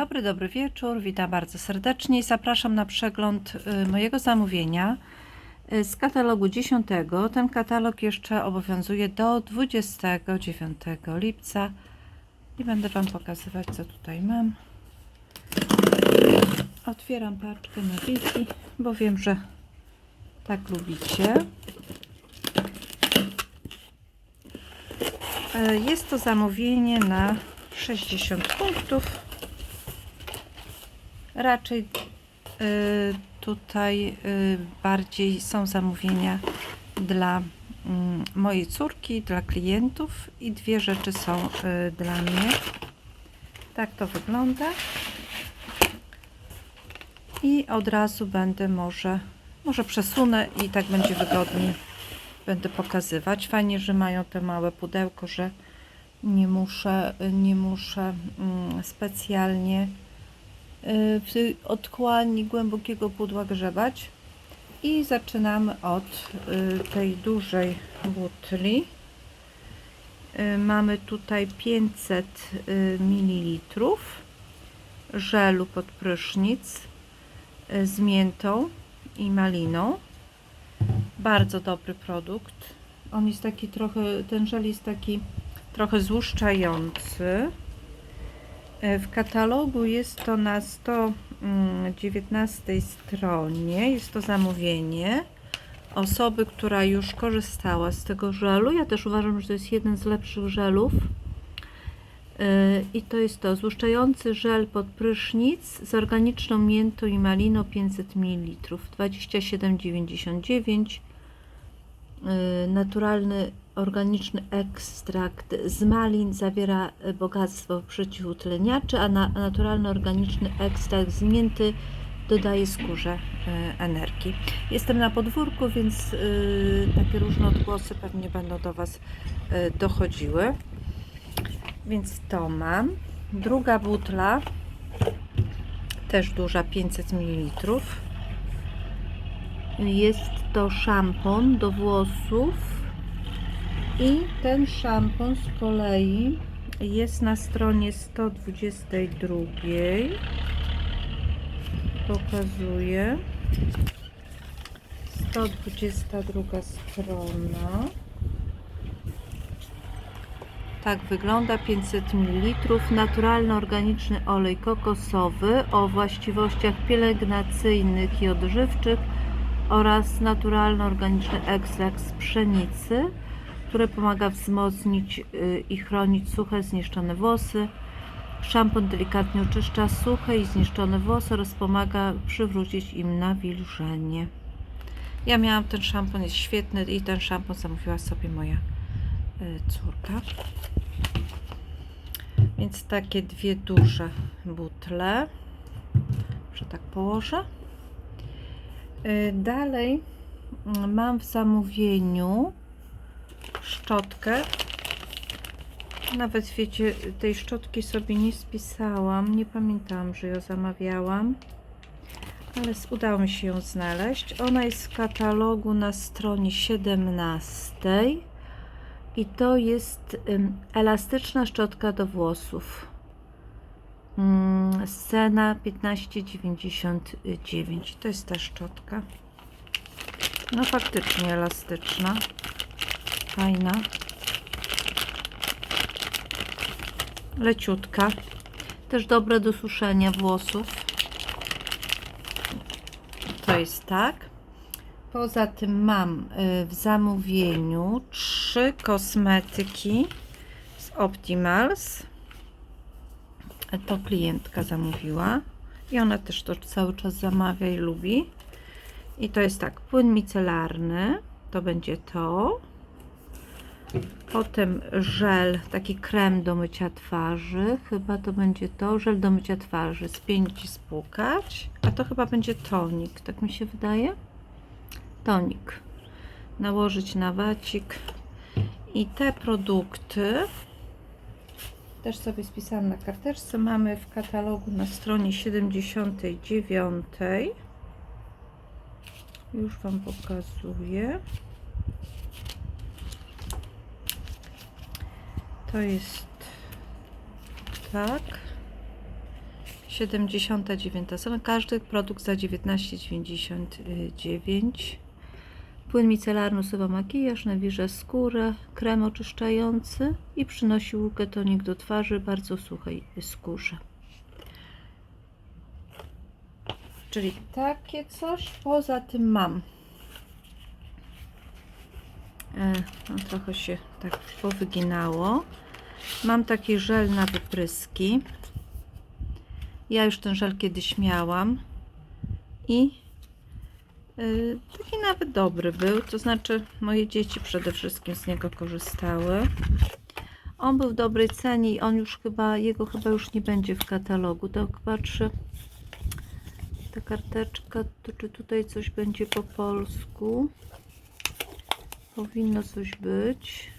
dobry, dobry wieczór. Witam bardzo serdecznie i zapraszam na przegląd y, mojego zamówienia y, z katalogu 10. Ten katalog jeszcze obowiązuje do 29 lipca i będę Wam pokazywać, co tutaj mam. Otwieram paczkę na wiki, bo wiem, że tak lubicie. Y, Jest to zamówienie na 60 punktów. Raczej y, tutaj y, bardziej są zamówienia dla mm, mojej córki, dla klientów i dwie rzeczy są y, dla mnie. Tak to wygląda. I od razu będę może, może przesunę i tak będzie wygodniej. Będę pokazywać. Fajnie, że mają te małe pudełko, że nie muszę, nie muszę mm, specjalnie w otchłani głębokiego pudła grzebać. I zaczynamy od y, tej dużej butli. Y, Mamy tutaj 500 ml żelu pod prysznic y, z miętą i maliną. Bardzo dobry produkt. On jest taki trochę, ten żel jest taki trochę złuszczający. E, W katalogu jest to na 119 stronie. Jest to zamówienie osoby, która już korzystała z tego żelu. Ja też uważam, że to jest jeden z lepszych żelów. E, I to jest to złuszczający żel pod prysznic z organiczną miętą i maliną 500 ml 27,99 Y, naturalny organiczny ekstrakt z malin zawiera y, bogactwo przeciwutleniaczy, a na, naturalny organiczny ekstrakt z mięty dodaje skórze y, energii. Jestem na podwórku, więc y, takie różne odgłosy pewnie będą do Was dochodziły. Więc to mam. Druga butla, też duża, 500 ml. Jest to szampon do włosów i ten szampon z kolei jest na stronie 122. Pokazuję. 122 strona. Tak wygląda 500 ml. Naturalny organiczny olej kokosowy o właściwościach pielęgnacyjnych i odżywczych oraz naturalny organiczny ekstrakt z pszenicy, który pomaga wzmocnić y, i chronić suche, zniszczone włosy. Szampon delikatnie oczyszcza suche i zniszczone włosy oraz pomaga przywrócić im nawilżenie. Ja miałam ten szampon, jest świetny i ten szampon zamówiła sobie moja y, córka. Więc takie dwie duże butle, że tak położę. Y, Dalej mm, mam w zamówieniu szczotkę. Nawet wiecie, tej szczotki sobie nie spisałam. Nie pamiętałam, że ją zamawiałam. Ale udało mi się ją znaleźć. Ona jest z katalogu na stronie 17. I to jest elastyczna szczotka do włosów. Mm, Scena 1599. To jest ta szczotka. No faktycznie elastyczna. Fajna. Leciutka. Też dobre do suszenia włosów. To jest tak. Poza tym mam y, w zamówieniu trzy kosmetyki z Optimals to klientka zamówiła i ona też to cały czas zamawia i lubi. I to jest tak, płyn micelarny, to będzie to. Potem żel, taki krem do mycia twarzy, chyba to będzie to, żel do mycia twarzy, spięć i spłukać. A to chyba będzie tonik, tak mi się wydaje. Tonik. Nałożyć na wacik. I te produkty też sobie spisałam na karteczce. Mamy w katalogu na stronie 79. Już Wam pokazuję. To jest tak. 79 strona. Każdy produkt za 19,99. Płyn micelarny usuwa makijaż, nawilża skórę, krem oczyszczający i przynosi ulgę tonik do twarzy bardzo suchej skórze. Czyli takie coś. Poza tym mam. E, no, trochę się tak powyginało. Mam taki żel na wypryski. Ja już ten żel kiedyś miałam i y, taki nawet dobry był, to znaczy moje dzieci przede wszystkim z niego korzystały. On był w dobrej cenie i on już chyba, jego chyba już nie będzie w katalogu. Tak patrzę, ta karteczka, to czy tutaj coś będzie po polsku? Powinno coś być.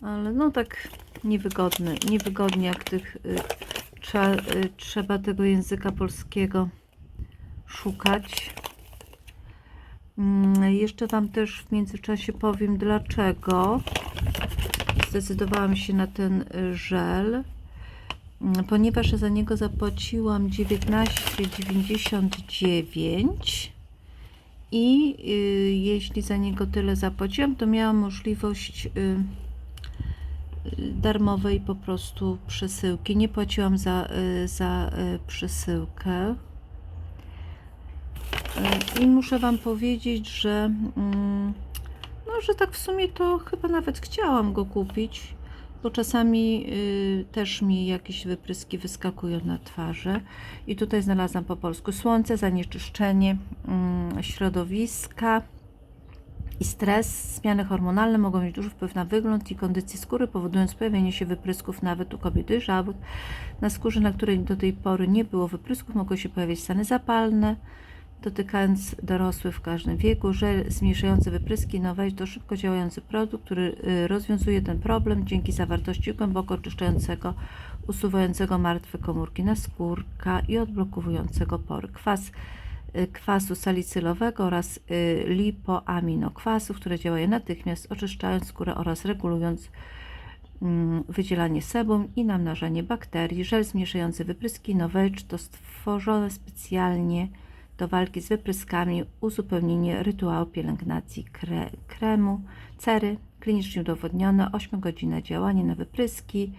Ale no tak niewygodny, niewygodnie jak tych y, trzeba, y, trzeba tego języka polskiego szukać. Mm, Jeszcze Wam też w międzyczasie powiem dlaczego zdecydowałam się na ten y, żel. Mm, Ponieważ za niego zapłaciłam 19,99 i y, jeśli za niego tyle zapłaciłam, to miałam możliwość y, darmowej po prostu przesyłki. Nie płaciłam za, y, za y, przesyłkę. Y, I muszę Wam powiedzieć, że, mm, no, że tak w sumie to chyba nawet chciałam go kupić, bo czasami y, też mi jakieś wypryski wyskakują na twarzy. I tutaj znalazłam po polsku słońce, zanieczyszczenie mm, środowiska i stres, zmiany hormonalne mogą mieć duży wpływ na wygląd i kondycję skóry, powodując pojawienie się wyprysków nawet u kobiet dojrzałych. Na skórze, na której do tej pory nie było wyprysków, mogą się pojawiać stany zapalne, dotykając dorosłych w każdym wieku. Żel zmniejszający wypryski Noweź to szybko działający produkt, który y, rozwiązuje ten problem dzięki zawartości głęboko oczyszczającego, usuwającego martwe komórki naskórka i odblokowującego pory. Kwas y, kwasu salicylowego oraz y, lipoaminokwasów, które działają natychmiast oczyszczając skórę oraz regulując mm, wydzielanie sebum i namnażanie bakterii. Żel zmniejszający wypryski Novage to stworzone specjalnie do walki z wypryskami uzupełnienie rytuału pielęgnacji kre, kremu, cery, klinicznie udowodnione 8-godzinne działanie na wypryski,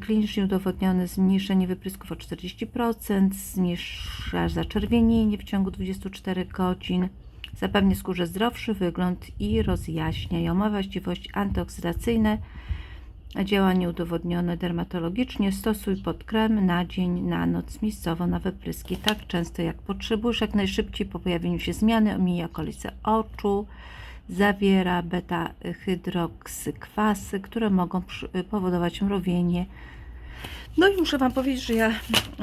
klinicznie udowodnione zmniejszenie wyprysków o 40%, zmniejsza zaczerwienienie w ciągu 24 godzin, zapewnia skórze zdrowszy wygląd i rozjaśnia ją. Ma właściwości antyoksydacyjne, działanie udowodnione dermatologicznie. Stosuj pod krem na dzień, na noc, miejscowo na wypryski, tak często jak potrzebujesz. Jak najszybciej po pojawieniu się zmiany omija okolice oczu. Zawiera beta-hydroksykwasy, które mogą powodować mrowienie. No i muszę Wam powiedzieć, że ja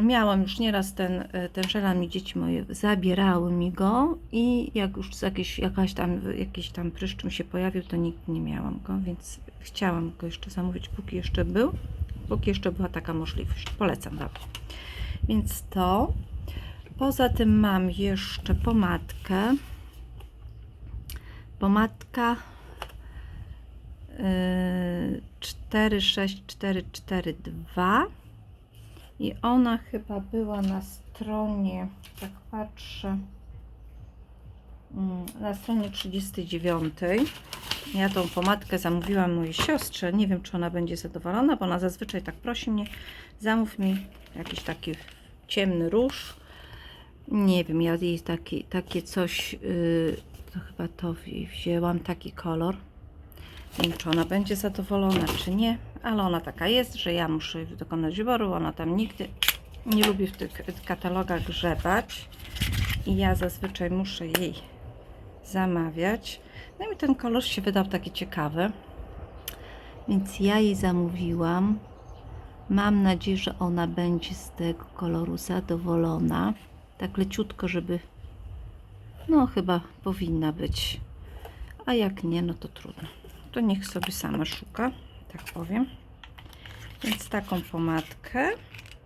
miałam już nieraz ten, ten żel, a mi dzieci moje zabierały mi go i jak już jakieś, jakaś tam, jakiś tam pryszcz mi się pojawił, to nigdy nie miałam go, więc chciałam go jeszcze zamówić, póki jeszcze był, póki jeszcze była taka możliwość. Polecam Wam. Więc to. Poza tym mam jeszcze pomadkę. Pomadka yy, 46442 i ona chyba była na stronie, tak patrzę, na stronie 39. Ja tą pomadkę zamówiłam mojej siostrze. Nie wiem, czy ona będzie zadowolona, bo ona zazwyczaj tak prosi mnie, zamów mi jakiś taki ciemny róż. Nie wiem, ja jej taki, takie coś, yy, to chyba to wzięłam, taki kolor. Nie wiem, czy ona będzie zadowolona, czy nie, ale ona taka jest, że ja muszę dokonać wyboru. Ona tam nigdy nie lubi w tych katalogach grzebać i ja zazwyczaj muszę jej zamawiać. No i ten kolor się wydał taki ciekawy, więc ja jej zamówiłam. Mam nadzieję, że ona będzie z tego koloru zadowolona. Tak leciutko, żeby. No, chyba powinna być. A jak nie, no to trudno. To niech sobie sama szuka, tak powiem. Więc taką pomadkę.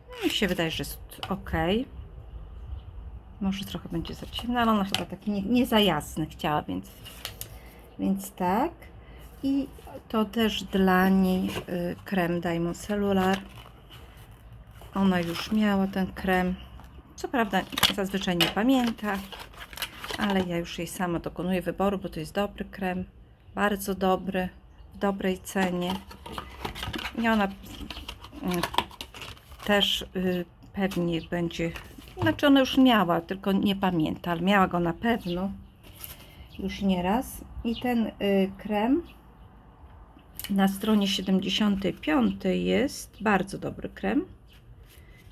No, Mi się wydaje, że jest ok. Może trochę będzie za ciemna, ale ona chyba taki nie, nie za jasny chciała, więc, więc tak. I to też dla niej y, krem Diamond Cellular. ona już miała ten krem. Co prawda zazwyczaj nie pamięta, ale ja już jej sama dokonuję wyboru, bo to jest dobry krem, bardzo dobry, w dobrej cenie. I ona mm, też y, pewnie będzie, znaczy ona już miała, tylko nie pamięta, ale miała go na pewno już nieraz. I ten y, krem na stronie 75 jest bardzo dobry krem.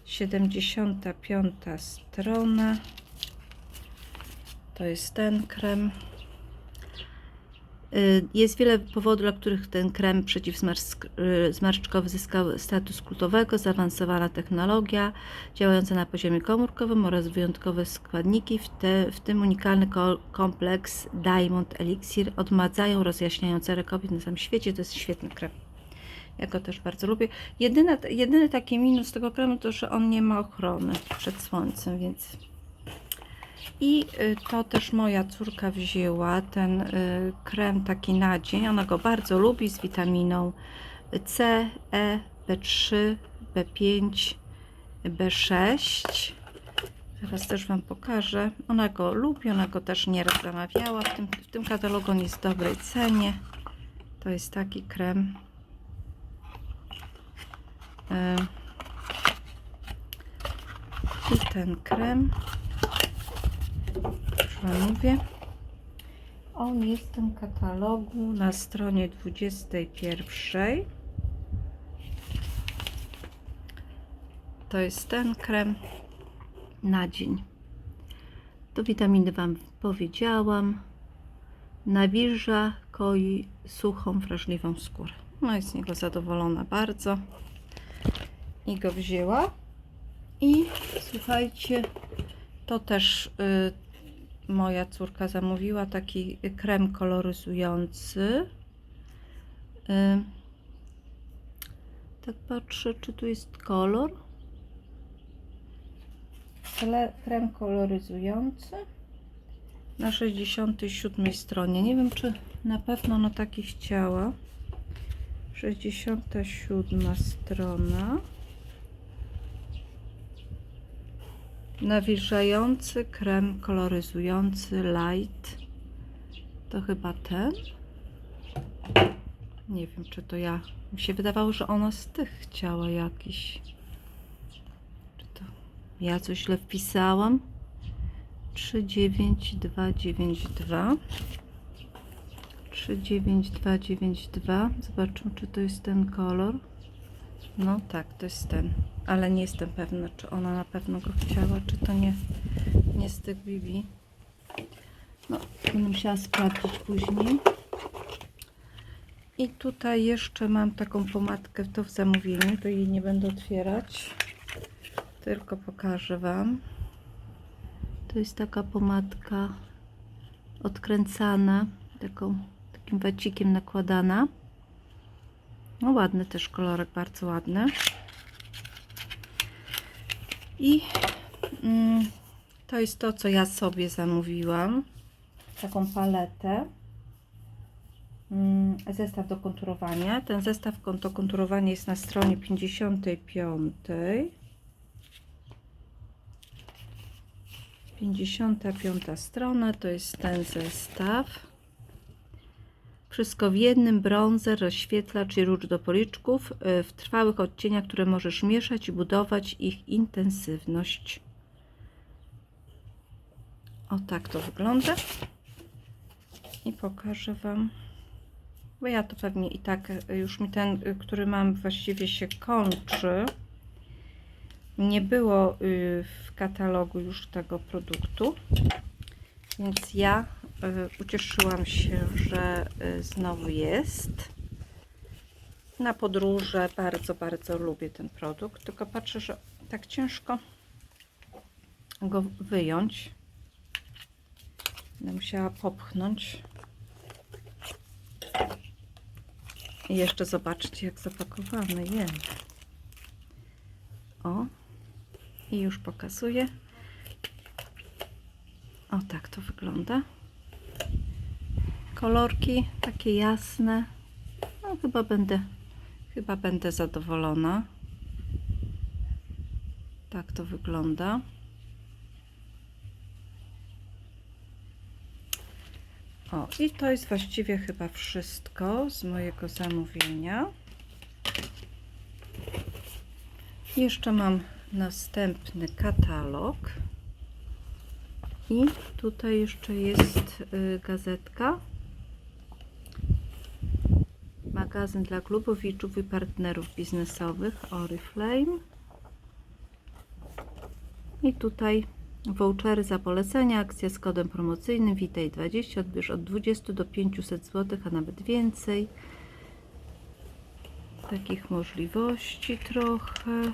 75 strona. To jest ten krem. Y, Jest wiele powodów, dla których ten krem przeciwzmarszczkowy zyskał status kultowego, zaawansowana technologia działająca na poziomie komórkowym oraz wyjątkowe składniki, w, te, w tym unikalny ko- kompleks Diamond Elixir odmadzają, rozjaśniają cerę kobiet na całym świecie. To jest świetny krem. Ja go też bardzo lubię. Jedyne, jedyny taki minus tego kremu to, że on nie ma ochrony przed słońcem, więc i y, to też moja córka wzięła, ten y, krem taki na dzień. Ona go bardzo lubi z witaminą C, E, B3, B5, B6. Zaraz też Wam pokażę. Ona go lubi, ona go też nieraz zamawiała. W tym, w tym katalogu on jest w dobrej cenie. To jest taki krem. Y, I ten krem mówię. On jest w tym katalogu na stronie 21. To jest ten krem na dzień. Do witaminy Wam powiedziałam. Nawilża, koi suchą, wrażliwą skórę. No jest z niego zadowolona bardzo. I go wzięła. I słuchajcie, to też y, moja córka zamówiła taki krem koloryzujący. Tak patrzę, czy tu jest kolor. Krem koloryzujący na 67 stronie. Nie wiem, czy na pewno na taki chciała. 67 strona. Nawilżający krem koloryzujący light. To chyba ten. Nie wiem, czy to ja. Mi się wydawało, że ona z tych chciała jakiś. Czy to ja coś źle wpisałam? 39292 39292 Zobaczmy, czy to jest ten kolor. No tak, to jest ten. Ale nie jestem pewna, czy ona na pewno go chciała, czy to nie, nie z tych Bibi. No, będę musiała sprawdzić później. I tutaj jeszcze mam taką pomadkę, to w zamówieniu, to jej nie będę otwierać. Tylko pokażę Wam. To jest taka pomadka odkręcana, taką, takim wacikiem nakładana. No ładny też kolorek, bardzo ładny. I mm, to jest to, co ja sobie zamówiłam. Taką paletę. Mm, zestaw do konturowania. Ten zestaw do konturowania jest na stronie 55. 55 strona to jest ten zestaw. Wszystko w jednym, brązer, rozświetlacz i róż do policzków y, w trwałych odcieniach, które możesz mieszać i budować ich intensywność. O tak to wygląda. I pokażę Wam, bo ja to pewnie i tak y, już mi ten, y, który mam właściwie się kończy. Nie było w katalogu już tego produktu, więc ja ucieszyłam się, że y, znowu jest. Na podróże bardzo, bardzo lubię ten produkt, tylko patrzę, że tak ciężko go wyjąć. Będę musiała popchnąć. I jeszcze zobaczcie, jak zapakowany jest. O, i już pokazuję. O, tak to wygląda. Kolorki takie jasne. No, chyba będę, chyba będę zadowolona. Tak to wygląda. O, i to jest właściwie chyba wszystko z mojego zamówienia. Jeszcze mam następny katalog. I tutaj jeszcze jest y, gazetka. Magazyn dla klubowiczów i partnerów biznesowych Oriflame. I tutaj vouchery za polecenia, akcja z kodem promocyjnym Witaj 20, odbierz od 20 do 500 zł, a nawet więcej. Takich możliwości trochę.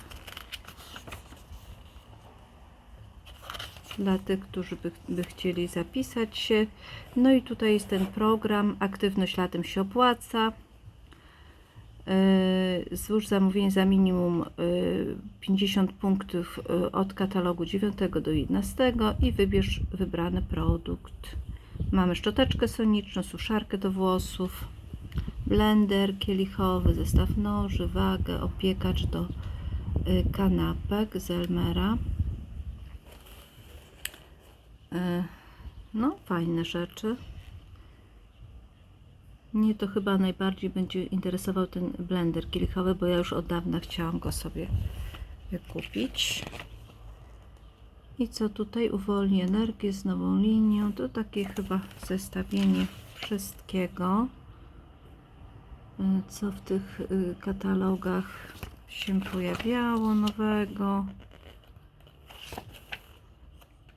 Dla tych, którzy by, by chcieli zapisać się. No i tutaj jest ten program Aktywność latem się opłaca. Złóż zamówienie za minimum yy, 50 punktów yy, od katalogu 9 do 11 i wybierz wybrany produkt. Mamy szczoteczkę soniczną, suszarkę do włosów, blender kielichowy, zestaw noży, wagę, opiekacz do kanapek z Elmera. No, fajne rzeczy. Mnie to chyba najbardziej będzie interesował ten blender kielichowy, bo ja już od dawna chciałam go sobie kupić. I co tutaj? Uwolni energię z nową linią. To takie chyba zestawienie wszystkiego, co w tych y, katalogach się pojawiało nowego.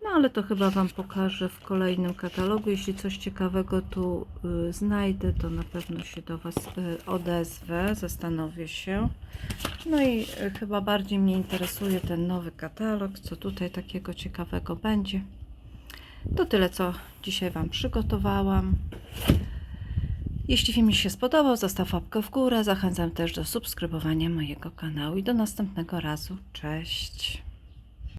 No ale to chyba Wam pokażę w kolejnym katalogu. Jeśli coś ciekawego tu y, znajdę, to na pewno się do Was y, odezwę, zastanowię się. No i y, chyba bardziej mnie interesuje ten nowy katalog, co tutaj takiego ciekawego będzie. To tyle, co dzisiaj Wam przygotowałam. Jeśli film się spodobał, zostaw łapkę w górę. Zachęcam też do subskrybowania mojego kanału i do następnego razu. Cześć!